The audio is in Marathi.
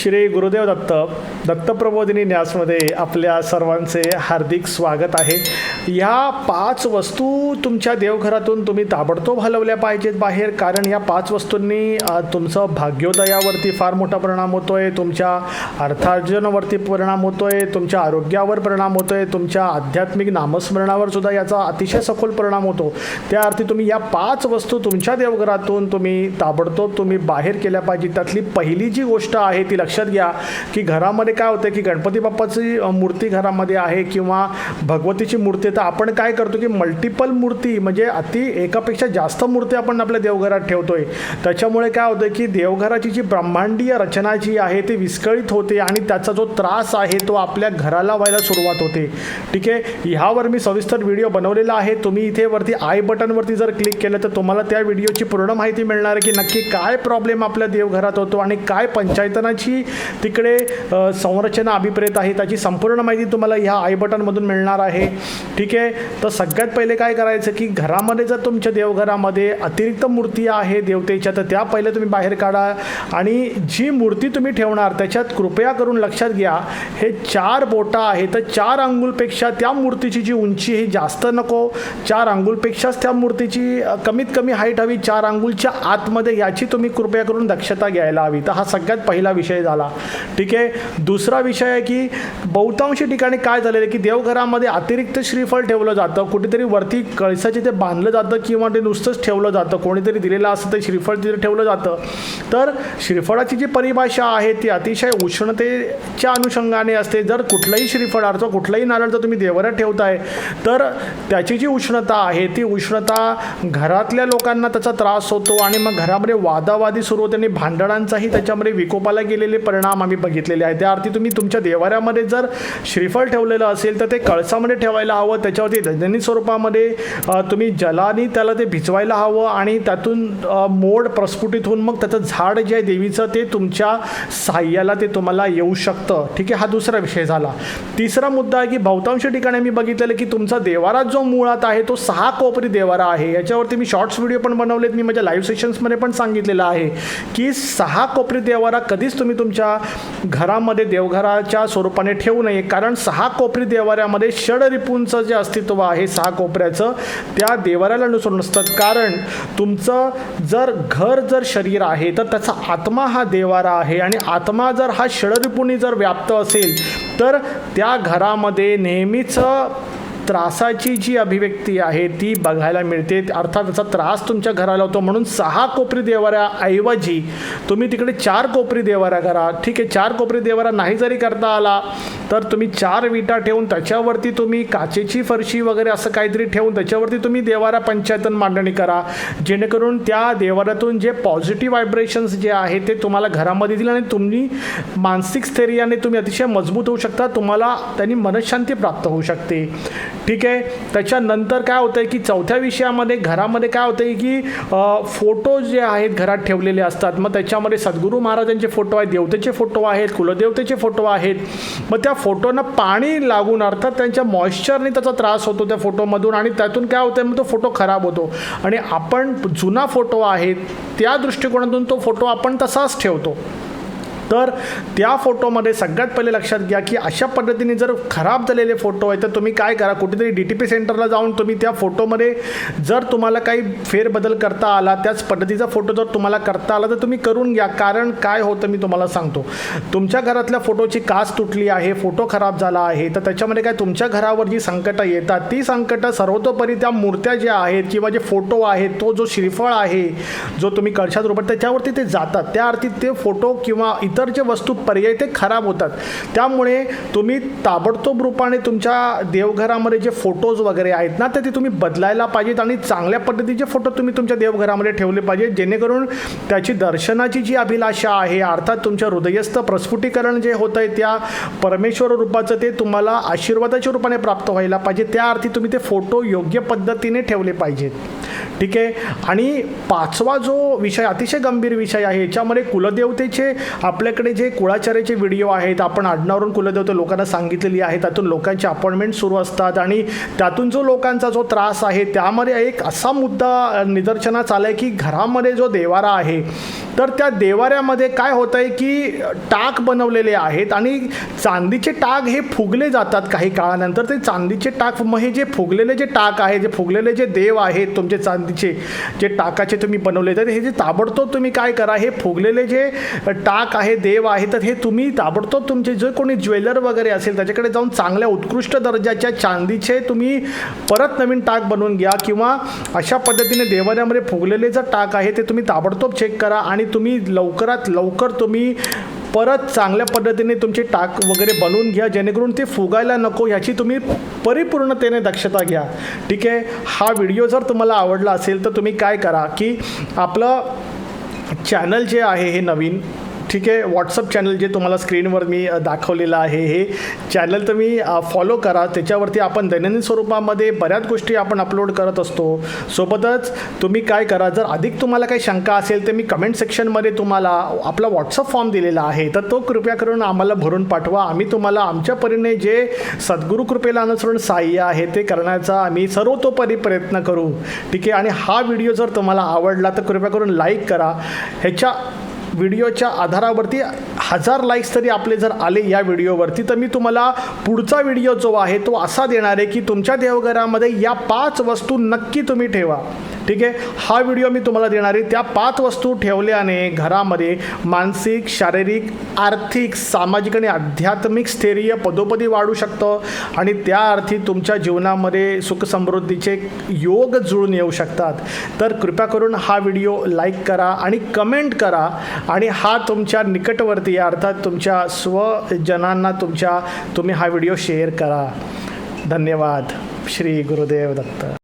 श्री गुरुदेव दत्त दत्तप्रबोधिनी न्यासमध्ये आपल्या सर्वांचे हार्दिक स्वागत आहे. या पाच वस्तू तुमच्या देवघरातून तुम्ही ताबडतोब हलवल्या पाहिजेत बाहेर. कारण या पाच वस्तूंनी तुमचं भाग्योदयावरती फार मोठा परिणाम होतो आहे तुमच्या अर्थार्जनावरती परिणाम होतो आहे तुमच्या आरोग्यावर परिणाम होतो आहे तुमच्या आध्यात्मिक नामस्मरणावर सुद्धा याचा अतिशय सखोल परिणाम होतो. त्या अर्थी तुम्ही या पाच वस्तू तुमच्या देवघरातून तुम्ही ताबडतोब तुम्ही बाहेर केल्या पाहिजे त्यातली पहिली जी गोष्ट आहे ती लक्षात घ्या की घरामध्ये काय होतं की गणपती बाप्पाची मूर्ती घरामध्ये आहे किंवा भगवतीची मूर्ती आहे, तर आपण काय करतो की मल्टिपल मूर्ती म्हणजे अति एकापेक्षा जास्त मूर्ती आपण आपल्या देवघरात ठेवतोय. त्याच्यामुळे काय होतं की देवघराची जी ब्रह्मांडीय रचना जी आहे ती विस्कळीत होते आणि त्याचा जो त्रास आहे तो आपल्या घराला व्हायला सुरुवात होते. ठीक आहे? ह्यावर मी सविस्तर व्हिडिओ बनवलेला आहे. तुम्ही इथे वरती आय बटनवरती जर क्लिक केलं तर तुम्हाला त्या व्हिडिओची पूर्ण माहिती मिळणार आहे की नक्की काय प्रॉब्लेम आपल्या देवघरात होतो आणि काय पंचायतनाची तिकडे संरचना अभिप्रेत आहे त्याची संपूर्ण माहिती तुम्हाला ह्या आय बटनमधून मिळणार आहे. ठीक आहे? तर सगळ्यात पहिले काय करायचं की घरामध्ये जर तुमच्या देवघरामध्ये अतिरिक्त मूर्ती आहे देवतेच्या तर त्या पहिले तुम्ही बाहेर काढा. आणि जी मूर्ती तुम्ही ठेवणार त्याच्यात कृपया करून लक्षात घ्या हे चार बोटा आहे तर चार अंगुलपेक्षा त्या मूर्तीची जी उंची ही जास्त नको. चार अंगुलपेक्षाच त्या मूर्तीची कमीत कमी हाईट हवी. चार अंगुलच्या आतमध्ये याची तुम्ही कृपया करून दक्षता घ्यायला हवी. तर हा सगळ्यात पहिला विषय झाला. ठीक आहे? दुसरा विषय आहे की बहुतांशी ठिकाणी काय झालेलं आहे की देवघरामध्ये अतिरिक्त श्री फळ ठेवलं जातं कुठेतरी वरती कळसाचे ते बांधलं जातं किंवा ते नुसतंच ठेवलं जातं कोणीतरी दिलेलं असतं ते श्रीफळ तिथे ठेवलं जातं. तर श्रीफळाची जी परिभाषा आहे ती अतिशय उष्णतेच्या अनुषंगाने असते. जर कुठलंही श्रीफळ अर्थात कुठलंही नारळ जर तुम्ही देवऱ्यात ठेवताय तर त्याची जी उष्णता आहे ती उष्णता घरातल्या लोकांना त्याचा त्रास होतो आणि मग घरामध्ये वादावादी सुरू होते आणि भांडणांचाही त्याच्यामध्ये विकोपाला गेलेले परिणाम आम्ही बघितलेले आहेत. त्या अर्थी तुम्ही तुमच्या देवाऱ्यामध्ये जर श्रीफळ ठेवलेलं असेल तर ते कळसामध्ये ठेवायला हवं. त्याच्यावरती दैनंदिन स्वरूपामध्ये तुम्ही जलाने त्याला ते भिजवायला हवं आणि त्यातून मोड प्रस्फुटित होऊन मग त्याचं झाड जे आहे देवीचं ते तुमच्या साह्याला ते तुम्हाला येऊ शकतं. ठीक आहे? हा दुसरा विषय झाला. तिसरा मुद्दा आहे की बहुतांश ठिकाणी मी बघितलेलं की तुमचा देवारा जो मुळात आहे तो सहा कोपरी देवारा आहे. याच्यावरती मी शॉर्ट्स व्हिडिओ पण बनवलेत. मी माझ्या लाईव्ह सेशन्समध्ये पण सांगितलेलं आहे की सहा कोपरी देवारा कधीच तुम्ही तुमच्या घरामध्ये देवघराच्या स्वरूपाने ठेवू नये. कारण सहा कोपरी देवाऱ्यामध्ये षडरिपूंचं जे अस्तित्व आहे सहा कोपऱ्याचं त्या देवाऱ्याला अनुसरून नसतं. कारण तुमचं जर घर जर शरीर आहे तर त्याचा आत्मा हा देवारा आहे. आणि आत्मा जर हा षडरिपुणी जर व्याप्त असेल तर त्या घरामध्ये नेहमीच त्रासाची जी अभिव्यक्ती आहे ती बघायला मिळते. अर्थात त्याचा त्रास तुमच्या घराला होतो. म्हणून सहा कोपरी देवाऱ्याऐवजी तुम्ही तिकडे चार कोपरी देवाऱ्या करा. ठीक आहे चार कोपरी देवारा नाही जरी करता आला तर तुम्ही चार विटा ठेवून त्याच्यावरती तुम्ही काचेची फरशी वगैरे असं काहीतरी ठेवून त्याच्यावरती तुम्ही देवारा पंचायतन मांडणी करा. जेणेकरून त्या देवाऱ्यातून जे पॉझिटिव्ह व्हायब्रेशन्स जे आहे ते तुम्हाला घरामध्ये येतील आणि तुम्ही मानसिक स्थैर्याने तुम्ही अतिशय मजबूत होऊ शकता. तुम्हाला त्यांनी मनशांती प्राप्त होऊ शकते. ठीक आहे? त्याच्यानंतर काय होतं आहे की चौथ्या विषयामध्ये घरामध्ये काय होतं आहे की फोटो जे आहेत घरात ठेवलेले असतात मग त्याच्यामध्ये सद्गुरू महाराजांचे फोटो आहेत देवतेचे फोटो आहेत कुलदेवतेचे फोटो आहेत. मग त्या फोटोंना पाणी लागून अर्थात त्यांच्या मॉइश्चरने त्याचा त्रास होतो त्या फोटोमधून आणि त्यातून काय होतं मग तो फोटो खराब होतो. आणि आपण जुना फोटो आहे त्या दृष्टिकोनातून तो फोटो आपण तसाच ठेवतो. तर त्या फोटोमध्ये सगळ्यात पहिले लक्षात घ्या की अशा पद्धतीने जर खराब झालेले फोटो आहे तर तुम्ही काय करा? कुठेतरी डी टी पी सेंटरला जाऊन तुम्ही त्या फोटोमध्ये जर तुम्हाला काही फेरबदल करता आला त्याच पद्धतीचा फोटो जर तुम्हाला करता आला तर तुम्ही करून घ्या. कारण काय होतं मी तुम्हाला सांगतो. तुमच्या घरातल्या फोटोची कास तुटली आहे फोटो खराब झाला आहे तर त्याच्यामध्ये काय तुमच्या घरावर जी संकटं येतात ती संकटं सर्वतोपरी त्या मूर्त्या ज्या आहेत किंवा जे फोटो आहेत तो जो श्रीफळ आहे जो तुम्ही कळशात रूपात त्याच्यावरती ते जातात. त्या अर्थी ते फोटो किंवा इतर जे वस्तू पर्याय ते खराब होतात. त्यामुळे तुम्ही ताबडतोब रूपाने तुमच्या देवघरामध्ये जे फोटोज वगैरे आहेत ना तर ते तुम्ही बदलायला पाहिजेत आणि चांगल्या पद्धतीचे फोटो तुम्ही तुमच्या देवघरामध्ये ठेवले पाहिजेत जेणेकरून त्याची दर्शनाची जी अभिलाषा आहे अर्थात तुमच्या हृदयस्थ प्रस्फुटीकरण जे होतं आहे त्या परमेश्वर रूपाचं ते तुम्हाला आशीर्वादाच्या रूपाने प्राप्त व्हायला पाहिजे. त्या अर्थी तुम्ही ते फोटो योग्य पद्धतीने ठेवले पाहिजेत. ठीक आहे? आणि पाचवा जो विषय अतिशय गंभीर विषय आहे याच्यामध्ये कुलदेवतेचे आपल्याकडे जे कुळाचार्याचे व्हिडिओ आहेत आपण आडनावरून कुलदेवते लोकांना सांगितलेली आहे त्यातून लोकांचे अपॉइंटमेंट सुरू असतात आणि त्यातून जो लोकांचा जो त्रास आहे त्यामध्ये एक असा मुद्दा निदर्शनास आला आहे की घरामध्ये जो देवारा आहे तर त्या देवाऱ्यामध्ये काय होतं आहे की टाक बनवलेले आहेत आणि चांदीचे टाक हे फुगले जातात काही काळानंतर. ते चांदीचे टाक मग हे जे फुगलेले जे टाक आहे जे फुगलेले जे देव आहेत तुमचे चांदीचे जे टाकाचे तुम्ही बनवले तर हे जे ताबडतोब तुम्ही काय करा हे फुगलेले जे टाक आहे देव आहे तर हे तुम्ही ताबडतोब तुमचे जे कोणी ज्वेलर वगैरे असेल त्याच्याकडे जाऊन चांगल्या उत्कृष्ट दर्जाच्या चांदीचे तुम्ही परत नवीन टाक बनवून घ्या किंवा अशा पद्धतीने देवाऱ्यामध्ये फुगलेले जे टाक आहे ते तुम्ही ताबडतोब चेक करा आणि आणि तुम्ही लवकरात लवकर तुम्ही परत चांगल्या पद्धतीने तुमचे टाक वगैरे बनवून घ्या जेणेकरून ते फुगायला नको ह्याची तुम्ही परिपूर्णतेने दक्षता घ्या. ठीक आहे? हा व्हिडिओ जर तुम्हाला आवडला असेल तर तुम्ही काय करा की आपलं चॅनल जे आहे हे नवीन ठीक आहे. व्हॉट्सअप चॅनल जे तुम्हाला स्क्रीनवर मी दाखवलेलं आहे हे चॅनल तुम्ही फॉलो करा. त्याच्यावरती आपण दैनंदिन स्वरूपामध्ये बऱ्याच गोष्टी आपण अपलोड करत असतो. सोबतच तुम्ही काय करा जर अधिक तुम्हाला काही शंका असेल तर मी कमेंट सेक्शनमध्ये तुम्हाला आपला व्हॉट्सअप फॉर्म दिलेला आहे. तर तो कृपया करून आम्हाला भरून पाठवा. आम्ही तुम्हाला आमच्या परीने जे सद्गुरू कृपेला अनुसरून सहाय्य आहे ते करण्याचा आम्ही सर्वतोपरी प्रयत्न करू. ठीक आहे. आणि हा व्हिडिओ जर तुम्हाला आवडला तर कृपया करून लाईक करा. ह्याच्या व्हिडिओच्या आधारावरती हजार लाईक्स तरी आपले जर आले या व्हिडिओवरती तर मी तुम्हाला पुढचा व्हिडिओ जो आहे तो असा देणार आहे की तुमच्या देवघरामध्ये या पाच वस्तू नक्की तुम्ही ठेवा. ठीक आहे? हा व्हिडिओ मी तुम्हाला देणार आहे. त्या पाच वस्तू ठेवल्याने घरामध्ये मानसिक शारीरिक आर्थिक सामाजिक आणि आध्यात्मिक स्थैर्य पदोपदी वाढू शकतं आणि त्या अर्थी तुमच्या जीवनामध्ये सुखसमृद्धीचे योग जुळून येऊ शकतात. तर कृपया करून हा व्हिडिओ लाईक करा आणि कमेंट करा आणि हा तुमच्या निकटवर्ती अर्थात तुमच्या स्वजनांना तुमच्या तुम्ही हा व्हिडिओ शेअर करा. धन्यवाद. श्री गुरुदेव दत्त.